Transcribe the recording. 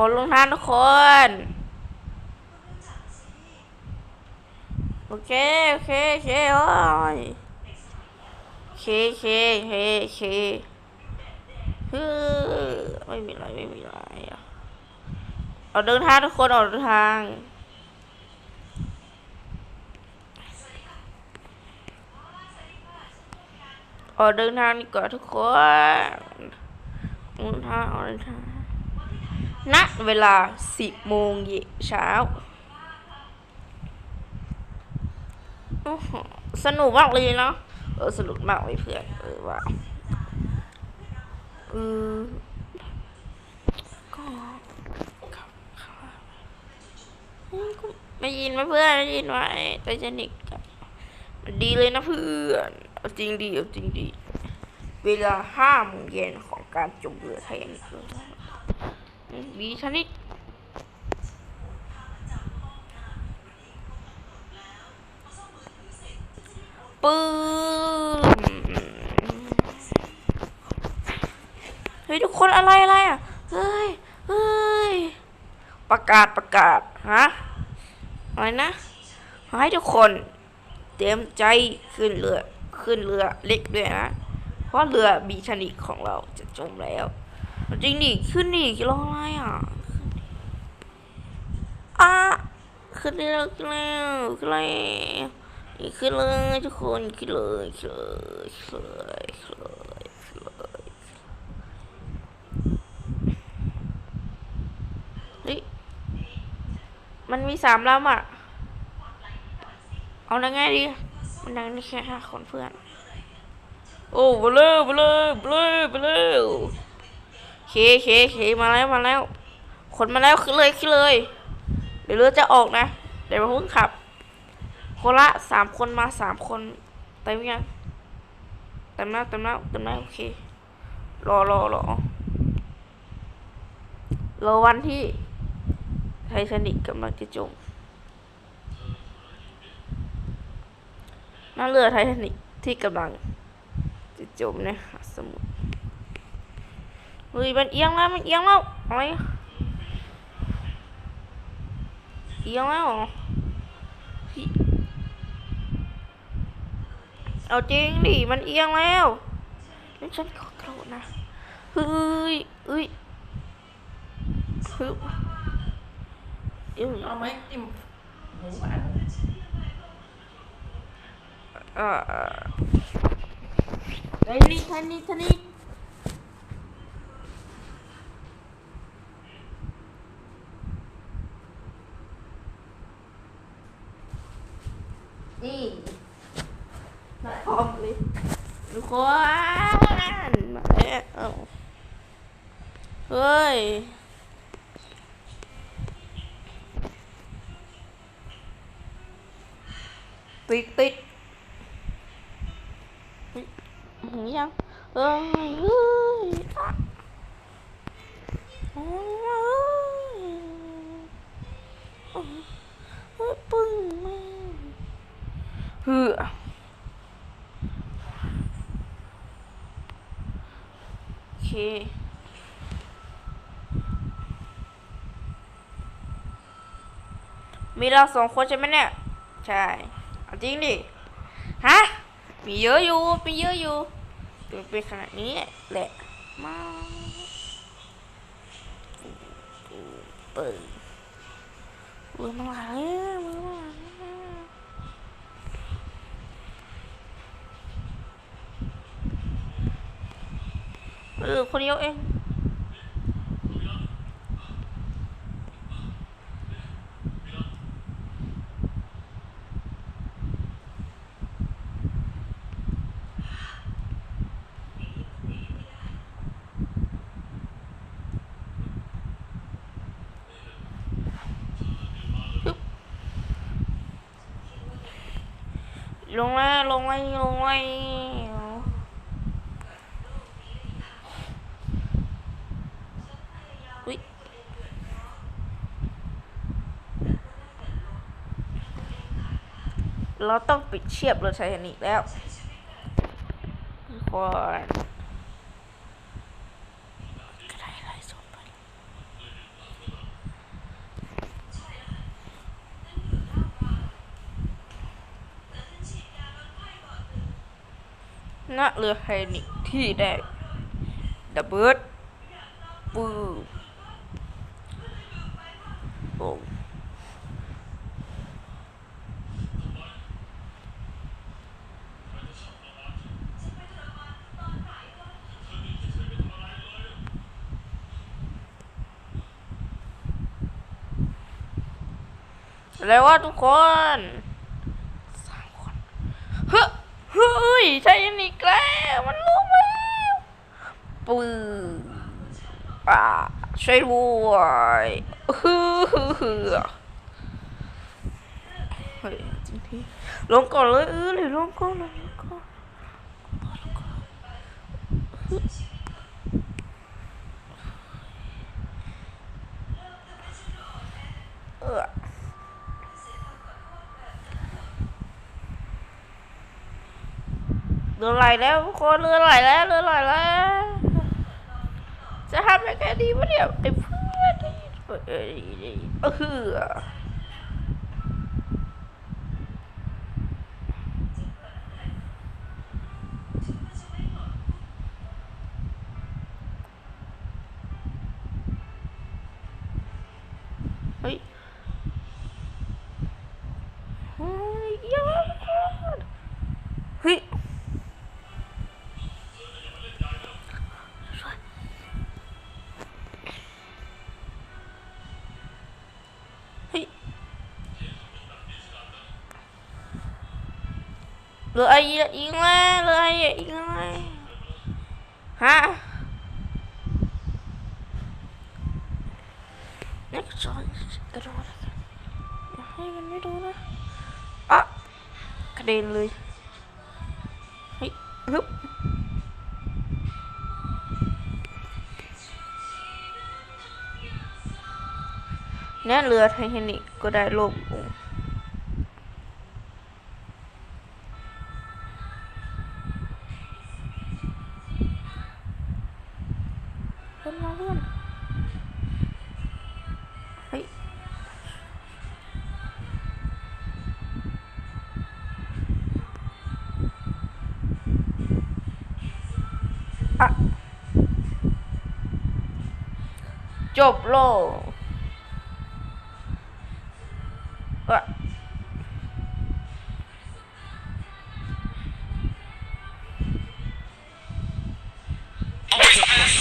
อดลงทานทุกคน โอเค โอเคโอเคโอ้ยโอเคโอเคโอเคโอเคฮึไม่มีอะไรไม่มีอะไรอะเอาเดินทางทุกคนออกเดินทาง ออกเดินทางดีกว่าทุกคนเดินทางออกเดินทาง ณเวลาสิบโมงเย็นเช้าสนุกมากเลยเนาะเออสนุกมากเลยเพื่อนเออว่าเออก็ได้ยินไหมเพื่อนได้ยินไหมไททานิกะดีเลยนะเพื่อนเอาจริงดีเอาจริงดี เวลาห้าโมงเย็นของการจมเรือไททานิกเลย ดีชนิดปื้มเฮ้ยทุกคนอะไรอะไรอะ เฮ้ยเฮ้ยประกาศประกาศฮะอะไรนะขอให้ทุกคนเตรียมใจขึ้นเรือขึ้นเรือเล็กด้วยนะ เพราะเรือบีชนิกของเราจะจมแล้ว จริงดิขึ้นดิรออะไรอะอะขึ้นได้แล้วขึ้นแล้วขึ้นเลยนี่ขึ้นเลยทุกคนขึ้นเลยขึ้นเลยขึ้นเลยขึ้นเลยขึ้นเลยเฮ้ยมันมีสามลำอะ เอาได้ไงดี มันนั่งได้แค่ห้าคนเพื่อน โอ้ไปเลยไปเลยไปเลยไปเลย เคเคเคมาแล้วมาแล้วคนมาแล้วขึ้นเลยขึ้นเลย เดี๋ยวเรือจะออกนะ เดี๋ยวมาพึ่งขับ คนละสามคนมาสามคนเต็มยังเต็มแล้วเต็มแล้วเต็มแล้วโอเครอรอรอรอวันที่ไททานิกกำลังจะจมนั่นเรือไททานิกที่กำลังจะจมนหา สมุทรเฮ้ยมันเอียงแล้วมันเอียงแล้วอะไรเอียงแล้วเหรอเฮ้ยเอาจริงดิมันเอียงแล้วนั่นฉันขอโทษนะเฮ้ยเฮ้ยฮึบเอ้ยเอาไหมจิ้มหมูหวานเอ่อไอ้นี่ท่านี่ท่านี่นี่ พร้อมเลยทุกคนมาแล้วเฮ้ยติดติดเฮ้ยหึงยังเอ้ยเฮ้ยเอ้ยเฮ้ยปึ้งม่งเฮือโอเคมีเราสองคนใช่ไหมเนี่ย ใช่เอาจริงดิ ฮะ มีเยอะอยู่ มีเยอะอยู่เป็นเป็นขนาดนี้แหละ มาเปิดมือมาหลายมือมาหลาย เออคนเดียวเองลงแล้ลงแล้ลงแล้ เราต้องปิดเชียบเรถไททานิกแล้วก่อนณเรือไทนิกที่ได้ดับเบิลปื้โอ้ อะไรวะทุกคนสามคนเฮ้ยเฮ้ยไทนิกแล้วมันลงมาแล้วปื้อ่าช่วยด้วยฮือฮือฮือเฮ้ยจริงที่ลงก่อนเลยเออเลยลงก่อนเลยลงก่อนลงก่อนฮึเออ เรือไหลแล้วทุกคนเรือไหลแล้วเรือไหลแล้ว จะทำยังไงดีวะเนี่ยไอ้เพื่อนนี่เอออเฮ้ยเฮ้ยอยังเฮ้ย เฮ้ย เรือไอ้ยิงเลยเรือไอ้ยิงเลยฮะนี่ก็จอยกระโดดอย่าให้มันไม่โดนนะอะกระเด็นเลยเฮ้ยฮึบเนี่ยเรือไททานิกก็ได้ล่มลง เพื่อนมาเพื่อนเฮ้ยอะจบโลกอะ